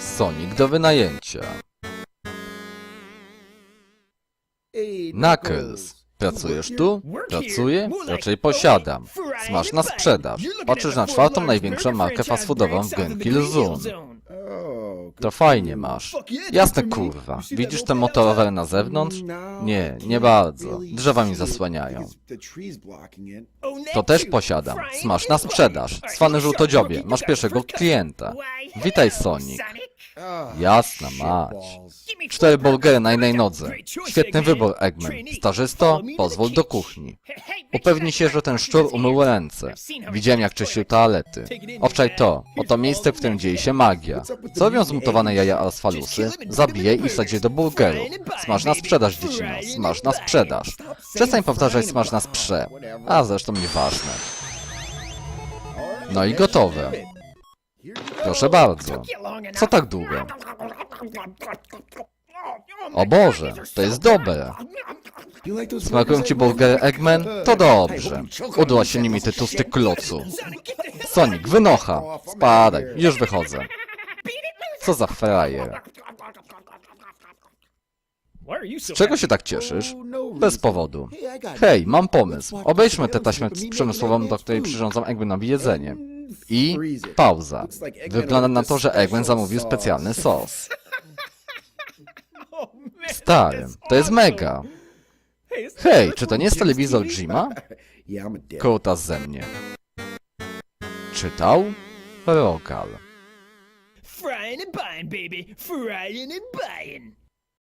Sonic do wynajęcia. Knuckles. Pracujesz tu? Pracuję? Raczej posiadam. Smasz na sprzedaż. Patrzysz na czwartą największą markę fast foodową w Genkill Zone. To fajnie masz. Jasne kurwa. Widzisz ten motorower na zewnątrz? Nie, nie bardzo. Drzewa mi zasłaniają. To też posiadam. Smasz na sprzedaż. Swany żółtodziobie. Masz pierwszego klienta. Witaj Sonic. Jasna mać. Cztery burgery na jednej nodze. Świetny wybór, Eggman. Starzysto, pozwól do kuchni. Upewnij się, że ten szczur umył ręce. Widziałem, jak czyścił toalety. Owczaj to. Oto miejsce, w którym dzieje się magia. Co robią zmutowane jaja asfalusy? Zabijaj i wsadź je do burgeru. Smaż na sprzedaż, dziecino. Smaż na sprzedaż. Przestań powtarzać smaż na sprze. A zresztą nieważne. No i gotowe. Proszę bardzo. Co tak długo? O Boże, to jest dobre. Smakują ci burgery Eggman? To dobrze. Udła się nimi ty tłusty klocu. Sonic, wynocha. Spadaj, już wychodzę. Co za frajer. Z czego się tak cieszysz? Bez powodu. Hej, mam pomysł. Obejrzmy tę taśmę przemysłową, do której przyrządzam Eggmanowi jedzenie. I pauza. Wygląda na to, że Eggman zamówił specjalny sos. Stary, to jest mega. Hej, czy to nie jest telewizor Jima? Kołtas ze mnie. Czytał? Rogal. Frying and buying, baby. Frying and buying.